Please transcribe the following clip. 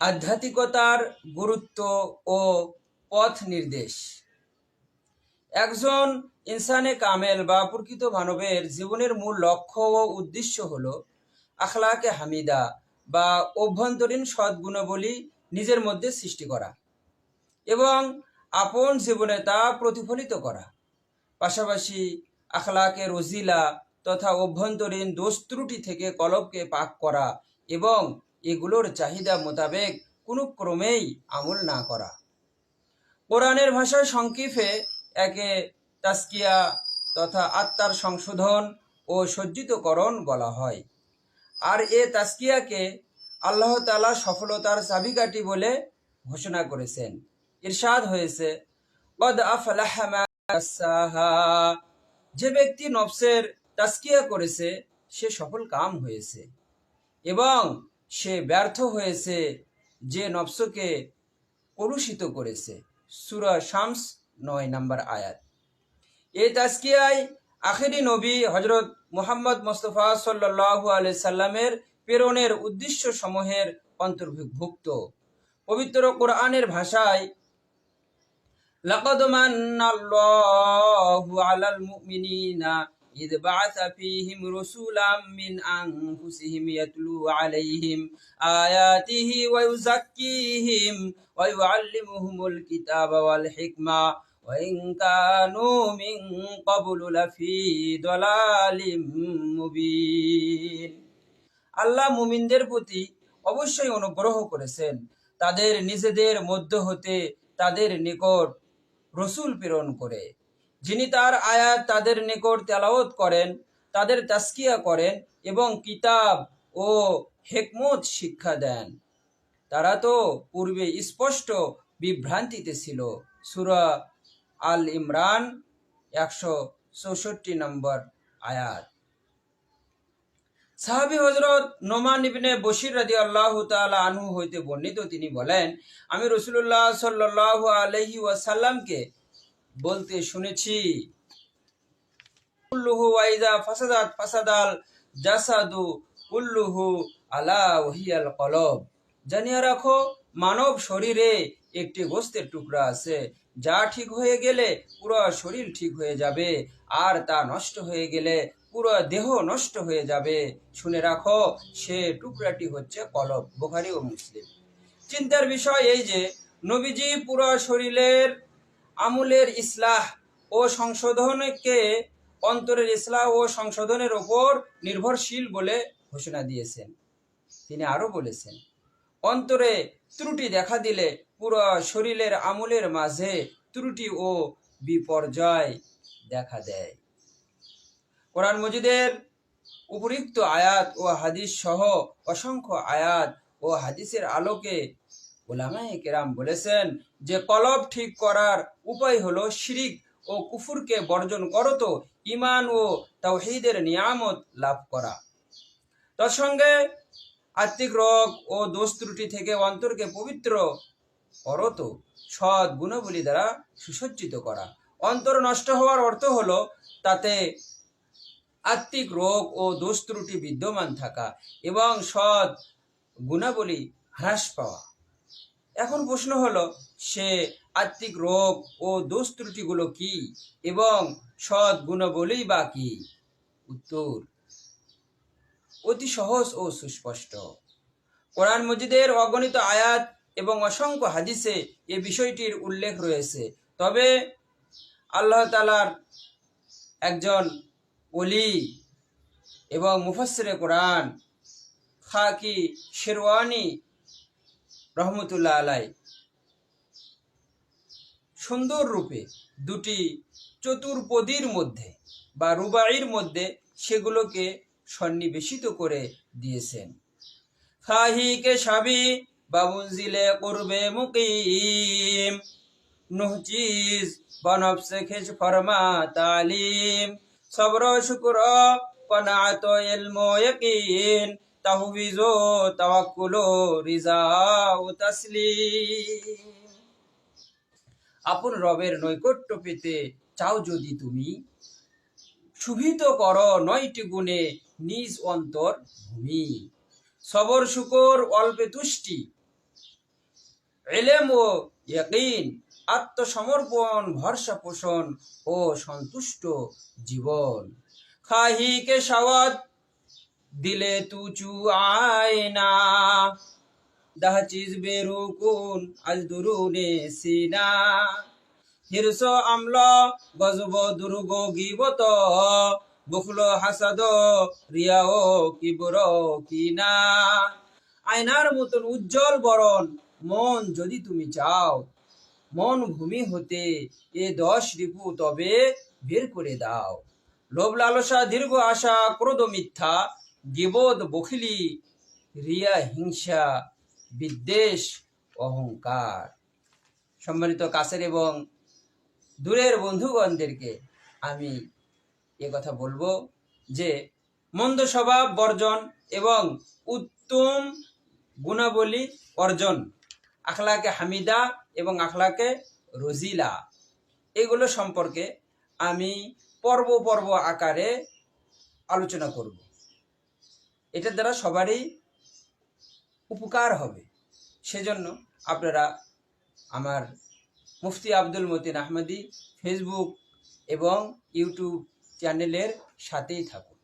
আধ্যাত্মিকতার গুরুত্ব ও পথ নির্দেশ। একজন ইনসানে কামেল বা প্রকৃত মানবের জীবনের মূল লক্ষ্য ও উদ্দেশ্য হল আখলাকে হামিদা বা অভ্যন্তরীণ সদ্গুণাবলী নিজের মধ্যে সৃষ্টি করা এবং আপন জীবনে তা প্রতিফলিত করা। পাশাপাশি আখলাকে রজিলা তথা অভ্যন্তরীণ দোষ ত্রুটি থেকে কলবকে পাক করা এবং এগুলোর চাহিদা মোতাবেক কোনো ক্রমেই আমল না করা। কোরআনের ভাষায় সংক্ষেপে একে তাস্কিয়া তথা আত্মার সংশোধন ও সজ্জিতকরণ বলা হয়। আর এ তাস্কিয়াকে আল্লাহ তালা সফলতার চাবিকাঠি বলে ঘোষণা করেছেন। ইরশাদ হয়েছে। যে ব্যক্তি নফসের তাস্কিয়া করেছে, সে সফল কাম হয়েছে। এবং সে ব্যর্থ হয়েছে যে নফসকে কলুষিত করেছে। সুরা শামস নয় নাম্বার আয়াত। এ তাস্কিয়ায় আখেরি নবী হজরত মোহাম্মদ মোস্তফা সাল্লাহ আলি সাল্লামের প্রেরণের উদ্দেশ্য সমূহের অন্তর্ভুক্ত। পবিত্র কোরআনের ভাষায়, লাকাদ মান্নাল্লাহু আলাল মুমিনিনা إذ بعث فيهم رسولا من أنفسهم يتلو عليهم آياته ويزكيهم ويعلمهم الكتاب والحكمة وإن كانوا من قبل لفي ضلال مبين আল্লাহ মুমিনদের প্রতি অবশ্যই অনুগ্রহ করেছেন তাদের নিজেদের মধ্য হতে তাদের নিকট রসুল প্রেরণ করে যিনি তার আয়াত তাদের নিকট তেলাওত করেন, তাদের তাস্কিয়া করেন এবং কিতাব ও হেকমত শিক্ষা দেন। তারা তো পূর্বে স্পষ্ট বিভ্রান্তিতে ছিল। সুরা আল ইমরান, একশো চৌষট্টি নম্বর আয়াত। সাহাবি হজরত নোমান ইবনে বশির রাজি আল্লাহ আনহু হইতে বর্ণিত তিনি বলেন, আমি রসুল্লাহ সাল্লাহ আলহি ওয়াসাল্লামকে বলতে শুনেছি। কুল্লুহু ওয়াইদা ফাসাদাত ফাসাদাল জাসাদু কুল্লুহু আলা ওহিয়াল কলব। জানিয়া রাখো, মানব শরীরে একটি গোস্তের টুকরা আছে, যা ঠিক হয়ে গেলে পুরো শরীর ঠিক হয়ে যাবে, আর তা নষ্ট হয়ে গেলে পুরো দেহ নষ্ট হয়ে যাবে। শুনে রাখো, সে টুকরাটি হচ্ছে কলব, বোখারি ও মুসলিম। চিন্তার বিষয় এই যে, নবীজি পুরো শরীরের আমুলের ইসলাহ ও সংশোধনকে অন্তরের ইসলাহ ও সংশোধনের ওপর নির্ভরশীল বলে ঘোষণা দিয়েছেন। তিনি আরও বলেছেন, অন্তরে ত্রুটি দেখা দিলে পুরো শরীরের আমলের মাঝে ত্রুটি ও বিপর্যয় দেখা দেয়। কোরআন মজিদের উপরিক্ত আয়াত ও হাদিস সহ অসংখ্য আয়াত ও হাদিসের আলোকে ওলামায়ে কেরাম বলেছেন যে কলব ঠিক করার উপায় হলো শিরিক ও কুফুরকে বর্জন করত ইমান ও তাওহীদের নিয়ামত লাভ করা। তার সঙ্গে আত্মিক রোগ ও দোষ ত্রুটি থেকে অন্তরকে পবিত্র করত সৎ গুণাবলী দ্বারা সুসজ্জিত করা। অন্তর নষ্ট হওয়ার অর্থ হলো তাতে আত্মিক রোগ ও দোষ ত্রুটি বিদ্যমান থাকা এবং সৎ গুণাবলী হ্রাস পাওয়া। এখন প্রশ্ন হলো, সে আত্মিক রোগ ও দোষ ত্রুটিগুলো কি এবং সৎ গুণাবলী বা কি? উত্তর, অতি সহজ ও সুস্পষ্ট। কোরআন মজিদের অগণিত আয়াত এবং অসংখ্য হাদিসে এ বিষয়টির উল্লেখ রয়েছে। তবে আল্লাহ তালার একজন অলি এবং মুফাসরে কোরআন, খাকি শেরওয়ানি রহমতুল্লাহ আলাই সুন্দর রূপে দুটি চতুর্পদীর মধ্যে বা রুবাইর মধ্যে সেগুলোকে সন্নিবেশিত করে দিয়েছেন। খাহিকে সাবি বাবুজিলে করবে মুকিম নুহচিজ বনফসে খেজ ফরমা তালিম, সবর শুক্র কনাত ইলম ইয়াকিন তাহবিজ তাওয়াক্কুল রিজা ও আপন রবের নৈকট্য পেতে চাও যদি তুমি শুভিত কর নয়টি গুণে নিজ অন্তর ভূমি। সবর, শুকর, অল্পে তুষ্টি এলেম ও আত্মসমর্পণ, ভরসা পোষণ ও সন্তুষ্ট জীবন। খাহি কে সাওয়াত দিলে তু চু আয়না দাহ চিজ বেরুকুন, আজ দুরুনে সিনা। হিরস আমল, গজব দুর্গ গিবত। বুখল হাসাদ রিয়া ও কিবর কিনা। আয়নার মতন উজ্জ্বল বরণ, মন যদি তুমি চাও। মন ভূমি হতে এ দশ রিপু তবে বের করে দাও। লোভ লালসা দীর্ঘ আশা, ক্রোধ মিথ্যা গিবোধ বখিলি, রিয়া, হিংসা, বিদ্বেষ, অহংকার। সম্মানিত কাছের এবং দূরের বন্ধুগণদেরকে আমি এ কথা বলব যে, মন্দ স্বভাব বর্জন এবং উত্তম গুণাবলী অর্জন, আখলাকে হামিদা এবং আখলাকে রজিলা, এগুলো সম্পর্কে আমি পর্ব পর্ব আকারে আলোচনা করব। এটার দ্বারা সবারই উপকার হবে। সেজন্য আপনারা আমার মুফতি আব্দুল মতিন আহমেদি ফেসবুক এবং ইউটিউব চ্যানেলের সাথেই থাকুন।